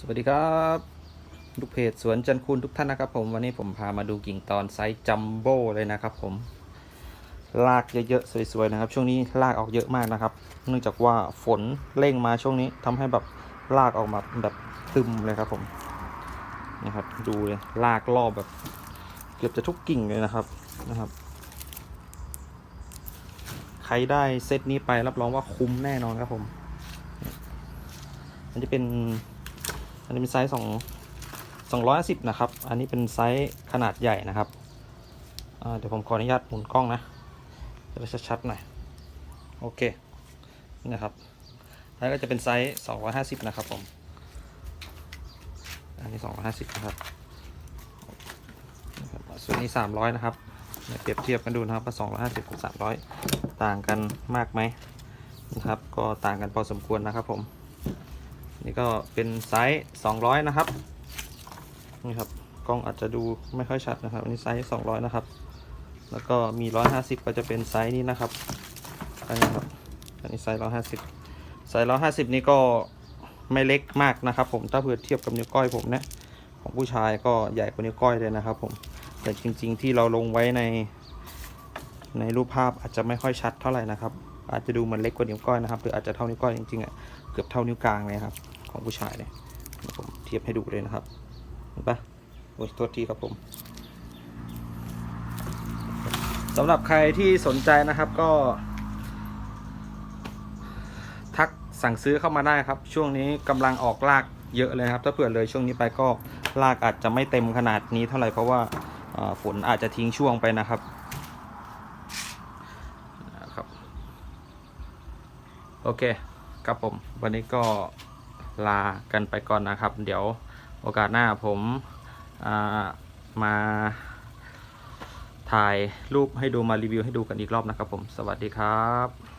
สวัสดีครับลูกเพจสวนจันคุณทุกท่านนะครับผมวันนี้ผมพามาดูกิ่งตอนไซส์จัมโบ้เลยนะครับผมลากเยอะๆสวยๆนะครับ ช่วงนี้ลากออกเยอะมากนะครับ เนื่องจากว่าฝนเร่งมาช่วงนี้ทำให้แบบลากออกมาแบบตึมเลยครับผมนะครับดูเลยลากรอบแบบ เกือบจะทุกกิ่งเลยนะครับนะครับ ใครได้เซตนี้ไปรับรองว่าคุ้มแน่นอนครับผมมันจะเป็น อันนี้เป็นไซส์สองสองร้อยสิบนะครับ อันนี้เป็นไซส์ขนาดใหญ่นะครับเดี๋ยวผมขออนุญาตหมุนกล้องนะจะได้ชัดๆหน่อย โอเคนี่นะครับ แล้วก็จะเป็นไซส์สองร้อยห้าสิบนะครับผม อันนี้สองร้อยห้าสิบนะครับ ส่วนนี้สามร้อยนะครับเนี่ยเปรียบเทียบกันดูนะครับว่าสองร้อยห้าสิบกับสามร้อยต่างกันมากไหมนะครับ ก็ต่างกันพอสมควรนะครับผม นี่ก็เป็นไซส์200 นะครับ นี่ครับ กล้องอาจจะดูไม่ค่อยชัดนะครับ อันนี้ไซส์200 นะครับ แล้วก็มี 150 ก็จะเป็นไซส์นี้นะครับ อันนี้ครับ อันนี้ไซส์150 ไซส์150 นี่ก็ไม่เล็กมากนะครับ ผม ถ้าเผื่อเทียบกับนิ้วก้อยผมเนี่ยของผู้ชายก็ใหญ่กว่านิ้วก้อยเลยนะครับ ผม แต่จริง ๆ ที่เราลงไว้ใน ในรูปภาพอาจจะไม่ค่อยชัดเท่าไหร่นะครับอาจจะดูเหมันเล็กกว่านิ้วก้อยนะครับ หรืออาจจะเท่านิ้วก้อยจริงๆอะเกือบเท่านิ้วกลางเลยครับ ของผู้ชายเนี่ยผมเทียบให้ดูเลยนะครับเห็นปะโอ้ยโทษทีครับผมสำหรับใครที่สนใจนะครับก็ ทักสั่งซื้อเข้ามาได้ครับ ช่วงนี้กำลังออกลากเยอะเลยครับ ถ้าเผื่อเลยช่วงนี้ไปก็ลากอาจจะไม่เต็มขนาดนี้เท่าไหร่เพราะว่าฝนอาจจะทิ้งช่วงไปนะครับนะครับ โอเคครับผม วันนี้ก็ ลากันไปก่อนนะครับ เดี๋ยวโอกาสหน้าผมามาถ่ายรูปให้ดูมารีวิวให้ดูกันอีกรอบนะครับผม สวัสดีครับ